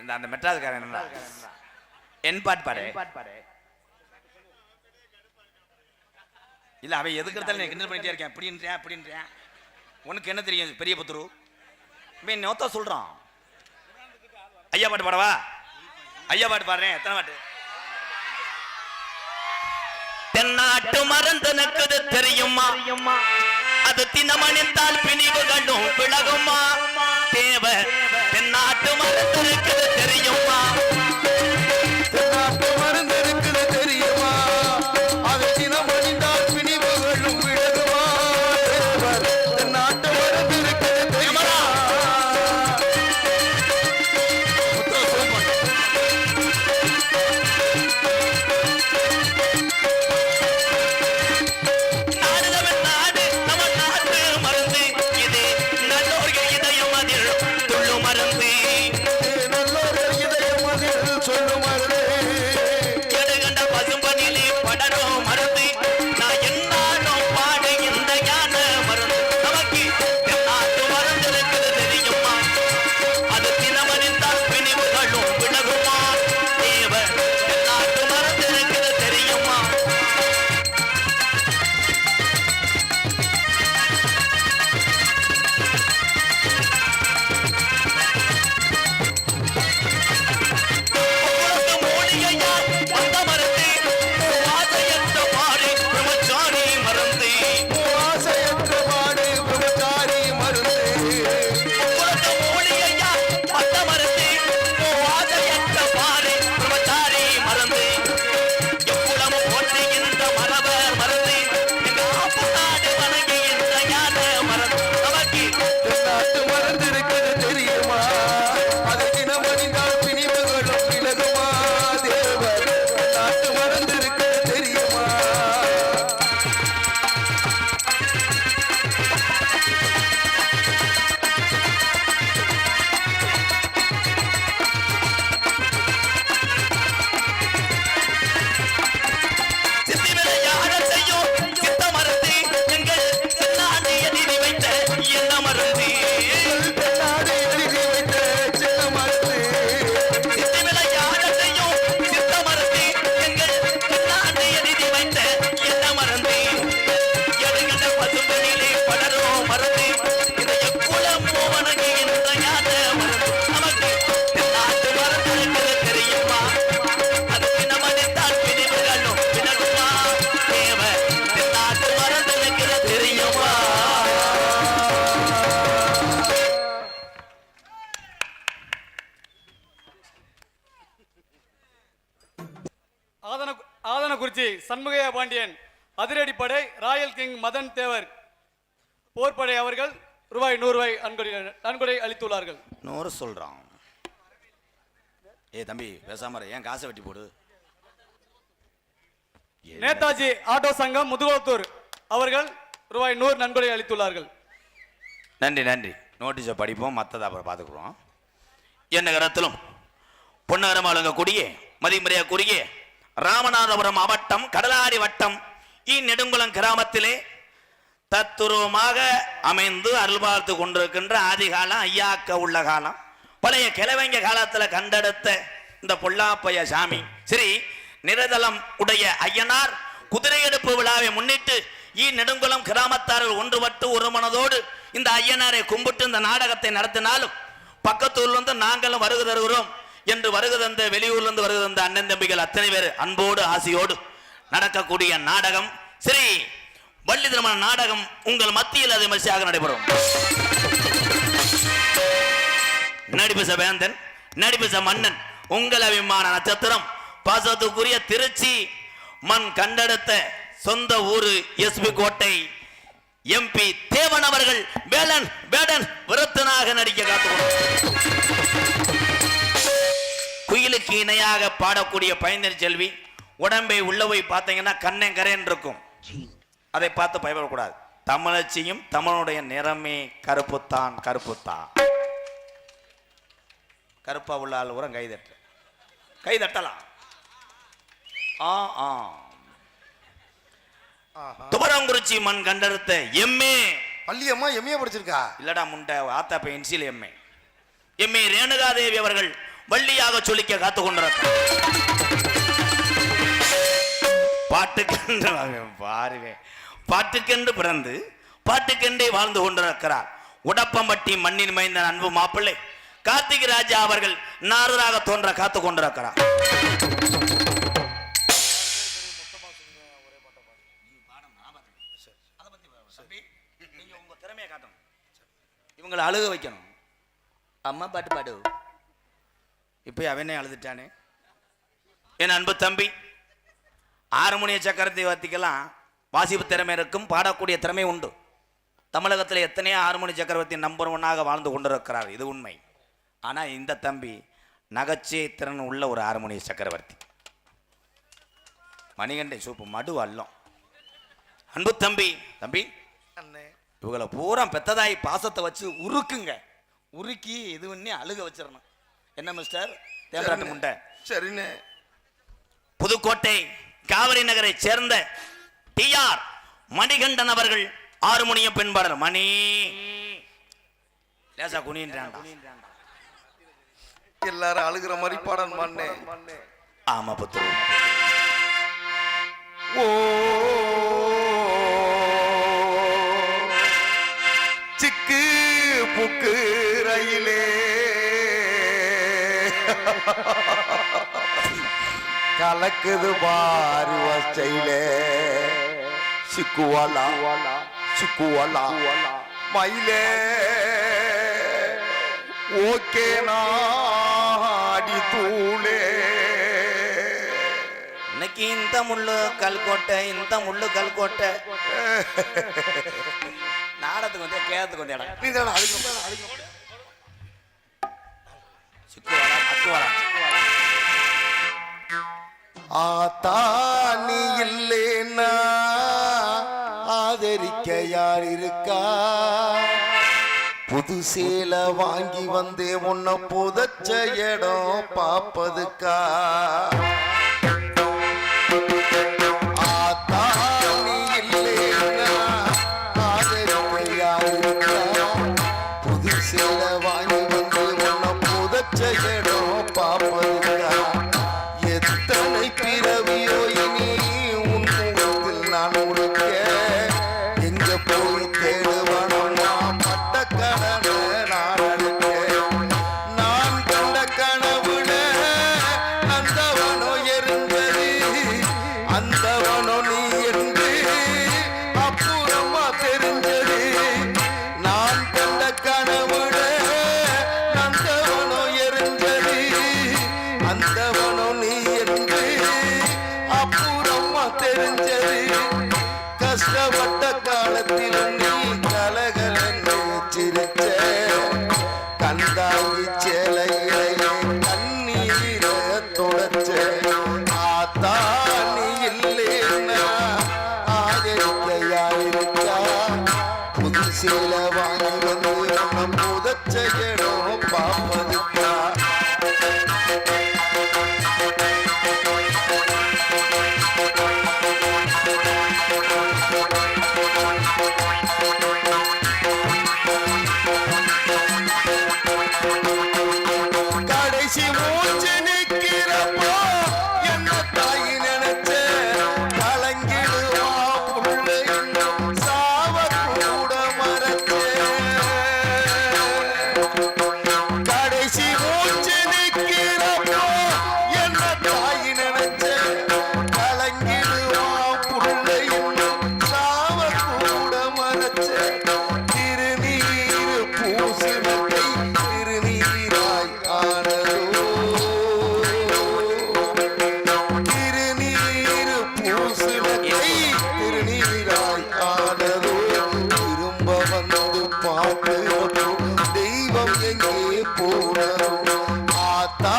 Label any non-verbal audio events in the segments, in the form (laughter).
இந்த அந்த மெட்ராஸ்காரன் என்னடா? என் பாட். பாரு இல்ல அவன் எதுக்கு எடுத்தாலும் நீ கிண்டல் பண்ணிட்டே இருக்கேன். இப்படின்றேன் அப்படின்றேன் உனக்கு என்ன தெரியும் பெரிய புத்துரு? இவன் நோத்தா சொல்றான். ஐயா பாட்டு பாடவா? ஐயா பாட்டு பாடுறேன். எத்தனை பாட்டு? தென்னாட்டு மறந்து நக்குது தெரியுமா? அது தினமணிந்தால் பிணிவுகளும் விலகுமா? தேவ தென்னாட்டு மறந்து இருக்குது தெரியுமா ஆதனகுறிச்சி சண்முகையா பாண்டியன் அதிரடிப்படை ராயல் கிங் மதன் தேவர் போர்ப்படை அவர்கள் ரூபாய் நூறு ரூபாய் நன்கொடை நன்கொடை அளித்துள்ளார்கள். நூறு சொல்றான். ஏ தம்பி பேசாம. ஏன் காசை வெட்டி போடு? நேதாஜி ஆட்டோ சங்கம் முதுகுளத்தூர் அவர்கள் ரூபாய் நூறு நன்கொடை அளித்துள்ளார்கள். நன்றி நன்றி. நோட்டீஸை படிப்போம் மற்றதை அப்புறம் பார்த்துக்குறோம். என்ன கரத்திலும் பொன்னகரம் வழங்கக்கூடிய மதிமுறையக்குரிய ராமநாதபுரம் மாவட்டம் கடலாடி வட்டம் இந்நெடுங்குளம் கிராமத்திலே தத்துருவமாக அமைந்து அருள்பார்த்து கொண்டிருக்கின்ற ஆதிகாலம் ஐயாக்க உள்ள காலம். பழைய கிழவங்க காலத்தில் கண்டெடுத்த இந்த பொல்லாப்பைய சாமி சரி நிரதலம் உடைய ஐயனார் குதிரை எடுப்பு விழாவை முன்னிட்டு இந்நெடுங்குளம் கிராமத்தார்கள் ஒன்றுபட்டு ஒரு மனதோடு இந்த ஐயனாரை கும்பிட்டு இந்த நாடகத்தை நடத்தினாலும் பக்கத்தூர்லேருந்து நாங்களும் வருகை தருகிறோம் என்று வருகை தந்த வெளியூர்ல இருந்து வருகை தந்த அண்ணன் தம்பிகள் அத்தனை பேர் அன்போடு ஆசையோடு நடக்கக்கூடிய நாடகம். சரி வள்ளி திருமண நாடகம் உங்கள் மத்தியில் அது மசியாக நடைபெறும். நடிபச வேந்தன் நடிபச மன்னன் உங்கள் அபிமான நட்சத்திரம். பாசத்துக்குரிய திருச்சி மண் கண்டெடுத்த சொந்த ஊரு எஸ்பி கோட்டை. எம்பி தேவன் அவர்கள் வேலன் வேடன் விருத்தனாக நடிக்க காத்துக்கொண்டு குயிலுக்கு இணையாக பாடக்கூடிய பைந்தறி செல்வி உடம்பை உள்ள போய் பார்த்தீங்கன்னா கண்ணங்கரேன் இருக்கும். அதை பார்த்து பயப்படக்கூடாது. தமிழச்சியும் தமிழனுடைய நிறமே கருப்புத்தான் கருப்புத்தான். கருப்பா உள்ள ஆள் உரம் கை தட்டு கை தட்டலாம் ஆ. ஆ துவரங்குறிச்சி மண் கண்டெடுத்த எம்ஏ. பள்ளியம்மா எம்ஏ படிச்சிருக்கா? இல்லடா முண்டை ஆத்தா பையன் எம்ஏ. எம்ஏ ரேணுகாதேவி அவர்கள் வள்ளியாக சொல்லிக்க காத்து கொண்டிருக்கிறார் பாட்டுக்கென்று பாருவேன் பாட்டுக்கென்று பிறந்து பாட்டுக்கென்றே வாழ்ந்து கொண்டிருக்கிறார். உடப்பம்பட்டி மண்ணின் மைந்த அன்பு மாப்பிள்ளை கார்த்திக் ராஜா அவர்கள் நாரராக தோன்ற காத்து கொண்டிருக்கிறார் இவங்களை அழுக வைக்கணும். அம்மா பாட்டு பாடு. இப்போ அவனே அழுதுட்டானே. என் அன்பு தம்பி ஆறுமணிய சக்கரத்தை வத்திக்கெல்லாம் வாசிப்பு திறமை இருக்கும் பாடக்கூடிய திறமை உண்டு. தமிழகத்தில் எத்தனையோ ஆறுமணி சக்கரவர்த்தி நம்பர் ஒன்னாக வாழ்ந்து கொண்டிருக்கிறார் இது உண்மை. ஆனால் இந்த தம்பி நகைச்சுவை திறன் உள்ள ஒரு ஆறுமணி சக்கரவர்த்தி. மணிகண்டை சூப்பு மடு அல்லம் அன்பு தம்பி தம்பி அண்ணே. இவங்களை பூரா பெத்ததாய் பாசத்தை வச்சு உருக்குங்க. உருக்கி இது பண்ணி அழுக வச்சிடணும். என்ன மிஸ்டர் தேவராட்டு முண்டை. சரிண்ணே. புதுக்கோட்டை காவிரி நகரை சேர்ந்த டிஆர் மணிகண்டன் அவர்கள் ஆறுமணிய பெண்பாளர் மணி. லேசா குனின்றான்டா எல்லாரும் அழுகிற மாதிரி பாடணும் அண்ணே ஆமா புத்துரு ஓ. சிக்கு புக்கு ரயிலே. கலக்குது பாரு வச்சையிலே. சிக்குவாலா சிக்குவாலா மயிலே. ஓகே நாடி தூளே. இன்னைக்கு இந்த முள்ளு கல்கோட்டை இந்த முள்ளு கல்கோட்டை (laughs) நாடத்துக்கு வந்து கேரத்துக்கு வந்து இடம். ஆத்தானி இல்லேன்னா ஆதரிக்க யார் இருக்கா? புது சேலை வாங்கி வந்தே உன்னை புதைச்ச இடம் பாப்பதுக்கா புது சேலை മുഖ്യ ശീലവാൻ நீராய் ஆனதோ திரும்ப வந்து பார்த்து தெய்வம் எங்கே போனதோ ஆத்தா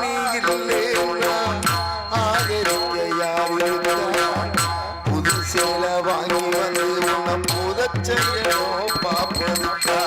நீ இல்லைனா ஆதரிக்க யார் வாங்கி வந்து உன்னை புதச்செய்யணும் பார்ப்பதுக்கா?